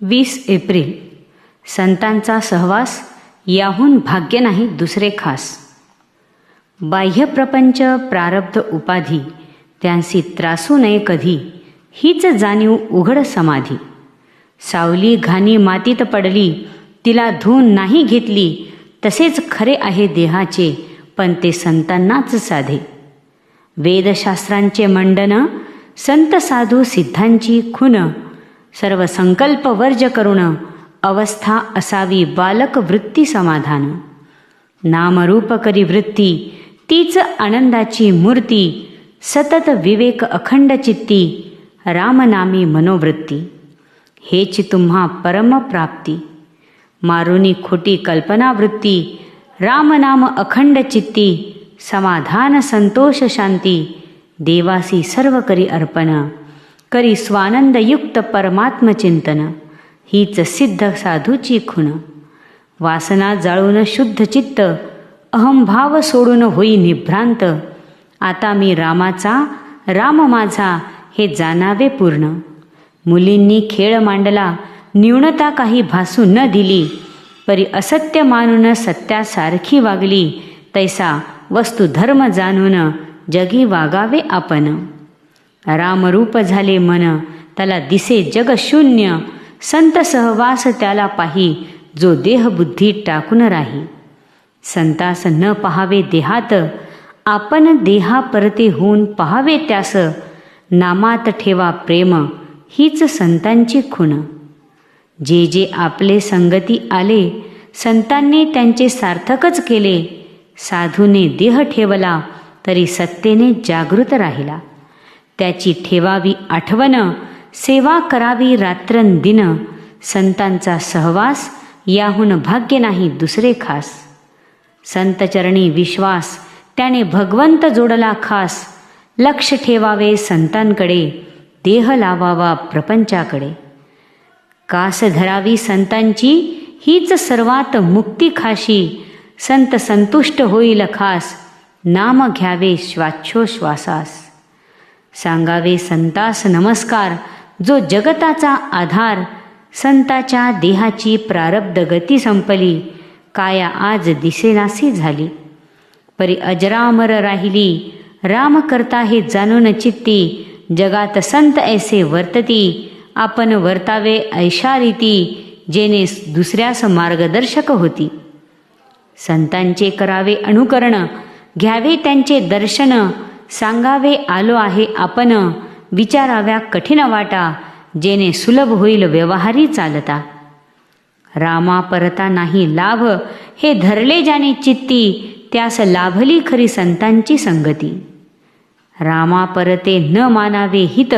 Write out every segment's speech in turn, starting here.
वीस एप्रिल. संतांचा सहवास याहून भाग्य नाही दुसरे खास. बाह्यप्रपंच प्रारब्ध उपाधी त्यांसी त्रासू नये कधी हीच जाणीव उघड समाधी. सावली घाणी मातीत पडली तिला धून नाही घेतली तसेच खरे आहे देहाचे पण ते संतांनाच साधे. वेदशास्त्रांचे मंडन संत साधू सिद्धांची खून सर्व संकल्प वर्ज करुण अवस्था असावी बालक वृत्ती समाधान. नामरूप करी वृत्ती तीच आनंदाची मूर्ती सतत विवेक अखंड चित्ती रामनामी मनोवृत्ती. हेच तुम्हा परमप्राप्ती मारुनी खोटी कल्पनावृत्ती रामनाम अखंड चित्ती समाधान संतोष शांती देवासी सर्व करी अर्पण. करी स्वानंदयुक्त परमात्मचिंतन हीच सिद्ध साधूची खुण. वासना जाळून शुद्ध चित्त अहंभाव सोडून होई निभ्रांत. आता मी रामाचा राम माझा हे जाणावे पूर्ण. मुलींनी खेळ मांडला न्यूनता काही भासू न दिली. परी असत्य मानून सत्यासारखी वागली तैसा वस्तू धर्म जाणून जगी वागावे आपण. रामरूप झाले मन त्याला दिसे जग शून्य. संत सहवास त्याला पाही जो देहबुद्धी टाकून राही. संतास न पहावे देहात आपण देहा परते होऊन पहावे त्यास. नामात ठेवा प्रेम हीच संतांची खुण. जे जे आपले संगती आले संतांनी त्यांचे सार्थकच केले. साधूने देह ठेवला तरी सत्तेने जागृत राहिला. त्याची ठेवावी आठवण सेवा करावी रात्रंदिन संतांचा सहवास याहून भाग्य नाही दुसरे खास. संतचरणी विश्वास त्याने भगवंत जोडला खास. लक्ष ठेवावे संतांकडे देह लावावा प्रपंचाकडे. कास धरावी संतांची हीच सर्वात मुक्ती खाशी. संत संतुष्ट होईल खास नाम घ्यावे श्वासोश्वासास सांगावे संतास नमस्कार जो जगताचा आधार संताच्या देहाची प्रारब्ध गती संपली काया आज दिसेनासी झाली. परी अजरामर राहिली राम करता हे जाणून चित्ती जगात संत ऐसे वर्तती आपण वर्तावे ऐशा रीती जेने दुसऱ्यास मार्गदर्शक होती. संतांचे करावे अनुकरण घ्यावे त्यांचे दर्शन सांगावे आलो आहे आपण. विचाराव्या कठीण वाटा जेणे सुलभ होईल व्यवहारी चालता. रामा परता नाही लाभ हे धरले ज्याने चित्ती त्यास लाभली खरी संतांची संगती. रामा परते न मानावे हित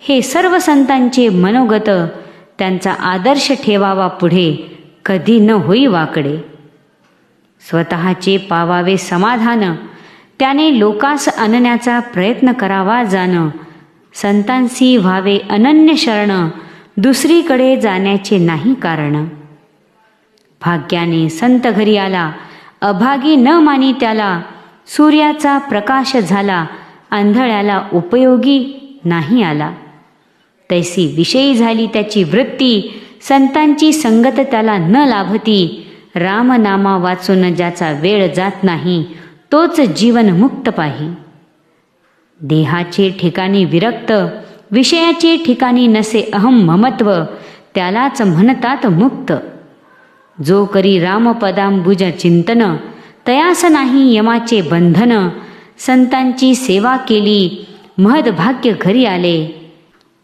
हे सर्व संतांचे मनोगत त्यांचा आदर्श ठेवावा पुढे कधी न होई वाकडे. स्वतःचे पावावे समाधान त्याने लोकास आणण्याचा प्रयत्न करावा जाणं. संतांसी व्हावे अनन्य शरण दुसरीकडे जाण्याचे नाही कारण. भाग्याने संत घरी आला अभागी न मानी त्याला सूर्याचा प्रकाश झाला आंधळ्याला उपयोगी नाही आला. तैसी विषयी झाली त्याची वृत्ती संतांची संगत त्याला न लाभती रामनामा वाचून ज्याचा वेळ जात नाही तोच जीवन मुक्त पाही. देहाचे ठिकाणी विरक्त विषयाचे ठिकाणी नसे अहम ममत्व त्यालाच म्हणतात मुक्त. जो करी रामपदांबुज चिंतन तयास नाही यमाचे बंधन संतांची सेवा केली महदभाग्य घरी आले.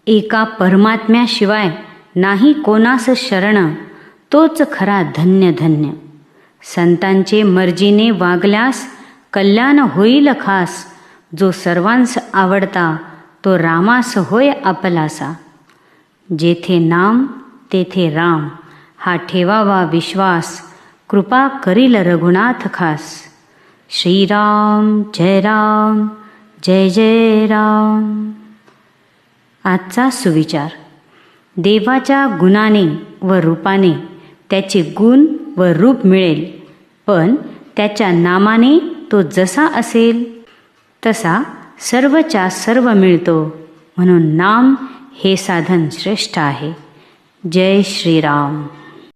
एका परमात्म्याशिवाय नाही कोणास शरण तोच खरा धन्य धन्य संतांचे मर्जीने वागल्यास कल्याण होईल खास. जो सर्वांस आवडता तो रामास होय आपलासा. जेथे नाम तेथे राम. हा ठेवावा विश्वास. कृपा करील रघुनाथ खास. श्रीराम जय राम जय जय राम. आजचा सुविचार. देवाच्या गुणाने व रूपाने त्याचे गुण व रूप मिळेल पण त्याच्या नामाने तो जसा असेल तसा सर्वच्या सर्व मिळतो. म्हणून नाम हे साधन श्रेष्ठ आहे. जय श्रीराम.